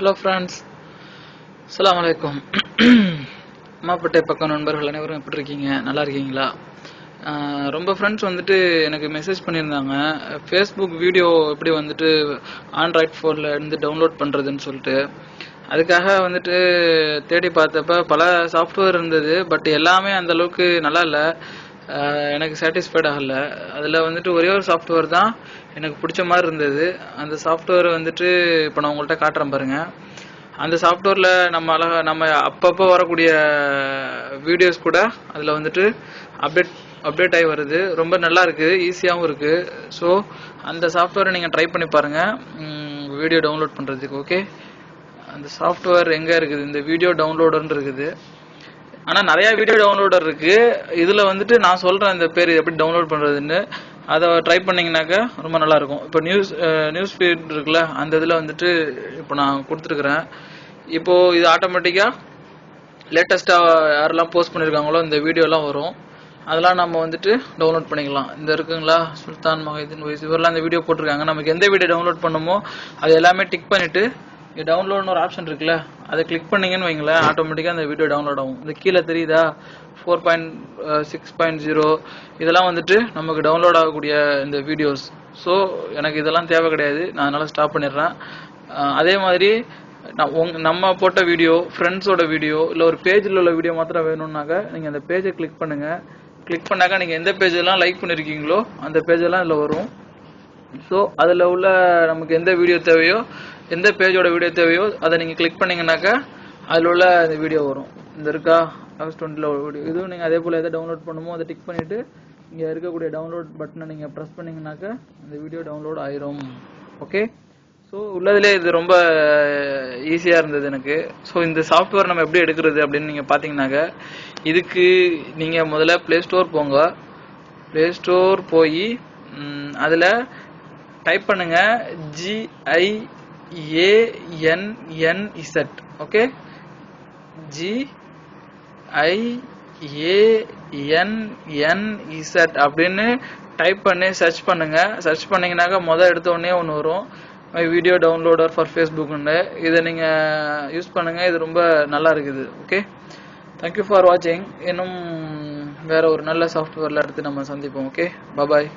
Hello friends அஸ்ஸலாமு அலைக்கும் அம்மாப்பட்டை பக்கம் நண்பர்கள் அனைவரும் எப்படி இருக்கீங்க? நல்லா இருக்கீங்களா? ரொம்ப ஃப்ரெண்ட்ஸ் வந்துட்டு எனக்கு மெசேஜ் பண்ணியிருந்தாங்க. ஃபேஸ்புக் வீடியோ எப்படி வந்துட்டு ஆண்ட்ராய்ட் ஃபோனில் இருந்து டவுன்லோட் பண்ணுறதுன்னு சொல்லிட்டு. அதுக்காக வந்துட்டு தேடி பார்த்தப்ப பல சாஃப்ட்வேர் இருந்தது பட் எல்லாமே அந்த அளவுக்கு நல்லா இல்லை. எனக்கு சாட்டிஸ்ஃபைட் ஆகல. அதில் வந்துட்டு ஒரே ஒரு சாஃப்ட்வேர் தான் எனக்கு பிடிச்ச மாதிரி இருந்தது. அந்த சாஃப்ட்வேர் வந்துட்டு இப்போ நான் உங்கள்கிட்ட காட்டுறேன் பாருங்கள் அந்த சாஃப்ட்வேரில் நம்ம அழகா நம்ம அப்பப்போ வரக்கூடிய வீடியோஸ் கூட அதில் வந்துட்டு அப்டேட் அப்டேட் ஆகி வருது. ரொம்ப நல்லா இருக்குது ஈஸியாகவும் இருக்குது ஸோ அந்த சாஃப்ட்வேரை நீங்கள் ட்ரை பண்ணி பாருங்கள் வீடியோ டவுன்லோட் பண்ணுறதுக்கு ஓகே அந்த சாஃப்ட்வேர் எங்கே இருக்குது? இந்த வீடியோ டவுன்லோடுன்னு இருக்குது. ஆனால் நிறைய வீடியோ டவுன்லோடர் இருக்கு. இதில் வந்துட்டு நான் சொல்கிறேன் இந்த பேர் எப்படி டவுன்லோட் பண்ணுறதுன்னு அதை ட்ரை பண்ணிங்கனாக்கா ரொம்ப நல்லா இருக்கும் இப்போ நியூஸ் நியூஸ் ஃபீட் இருக்குல்ல அந்த இதில் வந்துட்டு இப்போ நான் கொடுத்துருக்குறேன். இப்போ இது ஆட்டோமேட்டிக்காக லேட்டஸ்ட்டாக யாரெல்லாம் போஸ்ட் பண்ணியிருக்காங்களோ இந்த வீடியோலாம் வரும். அதெல்லாம் நம்ம வந்துட்டு டவுன்லோட் பண்ணிக்கலாம். இந்த இருக்குங்களா சுல்தான் மஹிதீன் வைஸ் இவரெல்லாம் இந்த வீடியோ போட்டிருக்காங்க. நமக்கு எந்த வீடியோ டவுன்லோட் பண்ணுமோ அது எல்லாமே டிக் பண்ணிவிட்டு இங்கே டவுன்லோட்னு ஒரு ஆப்ஷன் இருக்குல்ல அதை கிளிக் பண்ணீங்கன்னு வைங்களேன் ஆட்டோமேட்டிக்காக அந்த வீடியோ டவுன்லோட் ஆகும். இந்த கீழே தெரியுதா? Four point six point zero இதெல்லாம் வந்துட்டு நமக்கு டவுன்லோட் ஆகக்கூடிய இந்த வீடியோஸ் ஸோ எனக்கு இதெல்லாம் தேவை கிடையாது. நான் அதனால் ஸ்டாப் பண்ணிடுறேன். அதே மாதிரி நான் உங் நம்ம போட்ட வீடியோ ஃப்ரெண்ட்ஸோட வீடியோ இல்லை ஒரு பேஜில் உள்ள வீடியோ மாத்திரம் வேணும்னாக்க நீங்கள் அந்த பேஜை கிளிக் பண்ணுங்கள் கிளிக் பண்ணாக்கா நீங்கள் எந்த பேஜெல்லாம் லைக் பண்ணியிருக்கீங்களோ அந்த பேஜெல்லாம் இதில் வரும். ஸோ அதில் உள்ள நமக்கு எந்த வீடியோ தேவையோ எந்த பேஜோட வீடியோ தேவையோ அதை நீங்கள் கிளிக் பண்ணிங்கனாக்கா அதில் உள்ள இந்த வீடியோ வரும். இந்த இருக்கா? ஆகஸ்ட் டுவெண்ட்டியில் ஒரு வீடியோ இதுவும் நீங்கள் அதே போல் எதை டவுன்லோட் பண்ணுமோ அதை டிக் பண்ணிவிட்டு இங்கே இருக்கக்கூடிய டவுன்லோட் பட்டனை நீங்கள் ப்ரெஸ் பண்ணிங்கன்னாக்கா அந்த வீடியோ டவுன்லோட் ஆயிரும். ஓகே ஸோ உள்ளதிலே இது ரொம்ப ஈஸியாக இருந்தது எனக்கு. ஸோ இந்த சாஃப்ட்வேர் நம்ம எப்படி எடுக்கிறது அப்படின்னு நீங்கள் பார்த்தீங்கன்னாக்க இதுக்கு நீங்கள் முதல்ல ப்ளே ஸ்டோர் போங்க. ப்ளே ஸ்டோர் போய் அதில் டைப் பண்ணுங்க. ஜிஐஏஎன்என்இசட் ஓகே ஜி அப்படின்னு டைப் பண்ணி சர்ச் பண்ணுங்க. சர்ச் பண்ணிங்கனாக்கா மொதல் எடுத்த உடனே ஒன்று வரும். மை வீடியோ டவுன்லோடர் ஃபார் ஃபேஸ்புக்குன்னு இதை நீங்கள் யூஸ் பண்ணுங்கள் இது ரொம்ப நல்லா இருக்குது. ஓகே தேங்க்யூ ஃபார் வாட்சிங் இன்னும் வேறு ஒரு நல்ல சாஃப்ட்வேரில் எடுத்து நம்ம சந்திப்போம். Okay bye bye